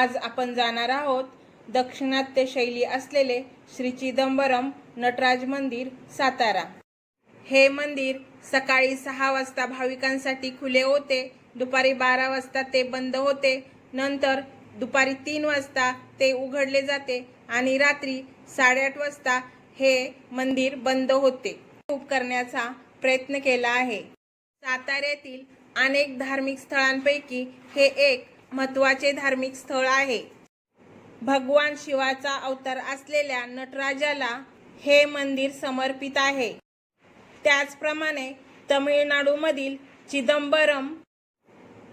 आज आपण जाणार आहोत दक्षिणात्य शैली असलेले श्री चिदंबरम नटराज मंदिर सातारा. हे मंदिर सकाळी सहा वाजता भाविकांसाठी खुले होते दुपारी बारा वाजता ते बंद होते नंतर दुपारी तीन वाजता ते उघडले जाते आणि रात्री साडेआठ वाजता हे मंदिर बंद होते. खूप करण्याचा प्रयत्न केला आहे. साताऱ्यातील अनेक धार्मिक स्थळांपैकी हे एक महत्त्वाचे धार्मिक स्थळ आहे. भगवान शिवाचा अवतार असलेल्या नटराजाला हे मंदिर समर्पित आहे. त्याचप्रमाणे तमिळनाडूमधील चिदंबरम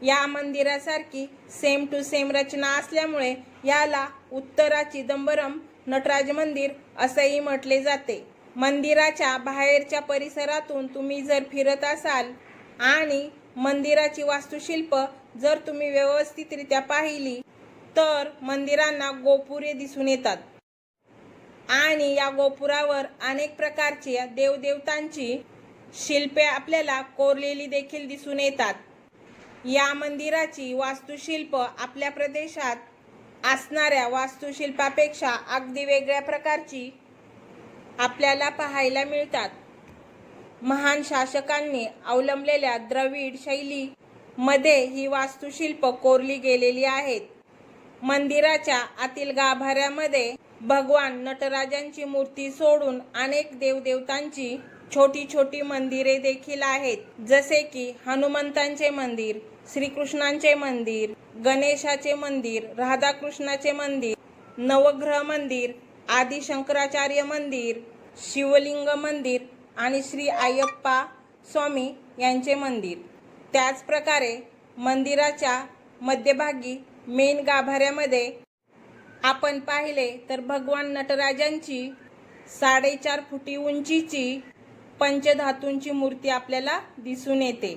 या मंदिरासारखी सेम टू सेम रचना असल्यामुळे याला उत्तरा चिदंबरम नटराज मंदिर असंही म्हटले जाते. मंदिराच्या बाहेरच्या परिसरातून तुम्ही जर फिरत असाल आणि मंदिराची वास्तुशिल्प जर तुम्ही व्यवस्थितरित्या पाहिली तर मंदिरांना गोपुरे दिसून येतात. आणि या गोपुरावर अनेक प्रकारची देवदेवतांची शिल्पे आपल्याला कोरलेली देखील दिसून येतात. या मंदिराची वास्तुशिल्प आपल्या प्रदेशात असणाऱ्या वास्तुशिल्पापेक्षा अगदी वेगळ्या प्रकारची आपल्याला पाहायला मिळतात. महान शासकांनी अवलंबलेल्या द्रविड शैली मध्ये ही वास्तुशिल्प कोरली गेलेली आहेत. मंदिराच्या आतील गाभाऱ्यामध्ये भगवान नटराजांची मूर्ती सोडून अनेक देवदेवतांची छोटी छोटी मंदिरे देखील आहेत. जसे की हनुमंतांचे मंदिर श्रीकृष्णांचे मंदिर गणेशाचे मंदिर राधाकृष्णाचे मंदिर नवग्रह मंदिर आदि शंकराचार्य मंदिर शिवलिंग मंदिर आणि श्री अय्यप्पा स्वामी यांचे मंदिर. त्याचप्रकारे मंदिराच्या मध्यभागी मेन गाभाऱ्यामध्ये आपण पाहिले तर भगवान नटराजांची साडेचार फुटी उंचीची पंचधातूंची मूर्ती आपल्याला दिसून येते.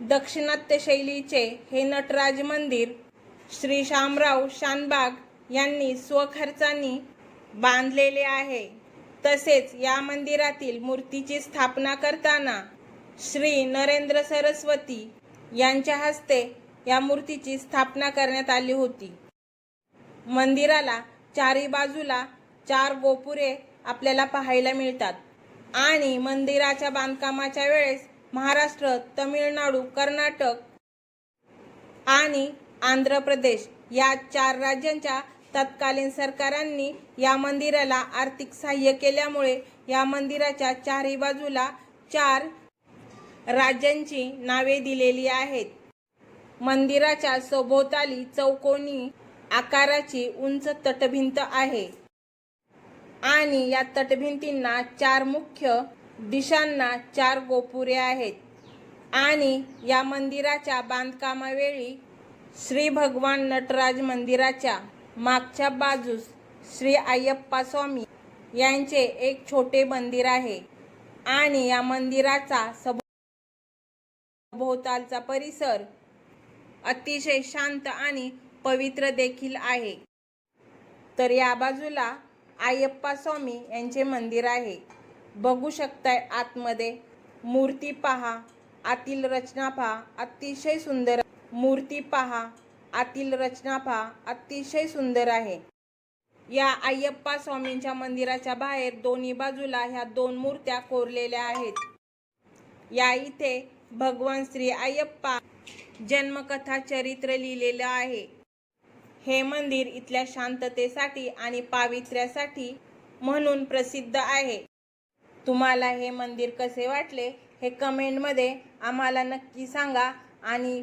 दक्षिणात्य शैलीचे हे नटराज मंदिर श्री शामराव शानबाग यांनी स्वखर्चानी बांधलेले आहे. तसेच या मंदिरातील मूर्तीची स्थापना करताना श्री नरेंद्र सरस्वती यांच्या हस्ते या मूर्तीची स्थापना करण्यात आली होती. मंदिराला चारी बाजूला चार गोपुरे आपल्याला पाहायला मिळतात आणि मंदिराच्या बांधकामाच्या वेळेस महाराष्ट्र तमिळनाडू कर्नाटक आणि आंध्र प्रदेश या चार राज्यांच्या तत्कालीन सरकारांनी या मंदिराला आर्थिक सहाय्य केल्यामुळे या मंदिराच्या चारही बाजूला चार राज्यांची नावे दिलेली आहेत. मंदिराच्या सभोवताली चौकोनी आकाराची उंच तटभिंत आहे. आणि या तटभिंतींना चार मुख्य दिशांना चार गोपुरे आहेत. आणि या मंदिराच्या बांधकामावेळी श्री भगवान नटराज मंदिराच्या मागच्या बाजूस श्री अय्यप्पा स्वामी यांचे एक छोटे मंदिर आहे. आणि या मंदिराचा सब भोवतालचा परिसर अतिशय शांत आणि पवित्र देखील आहे. तर या बाजूला आयप्पा स्वामी यांचे मंदिर आहे. बघू शकताय आतमध्ये मूर्ती पहा आतील रचना पहा अतिशय सुंदर मूर्ती पहा आतील रचना पहा अतिशय सुंदर आहे. या अय्यप्पा स्वामींच्या मंदिराच्या बाहेर दोन्ही बाजूला ह्या दोन मूर्त्या कोरलेल्या आहेत. या इथे भगवान श्री अय्यप्पा जन्मकथा चरित्र लिहिलेलं आहे. हे मंदिर इथल्या शांततेसाठी आणि पावित्र्यासाठी म्हणून प्रसिद्ध आहे. तुम्हाला हे मंदिर कसे वाटले हे कमेंटमध्ये आम्हाला नक्की सांगा आणि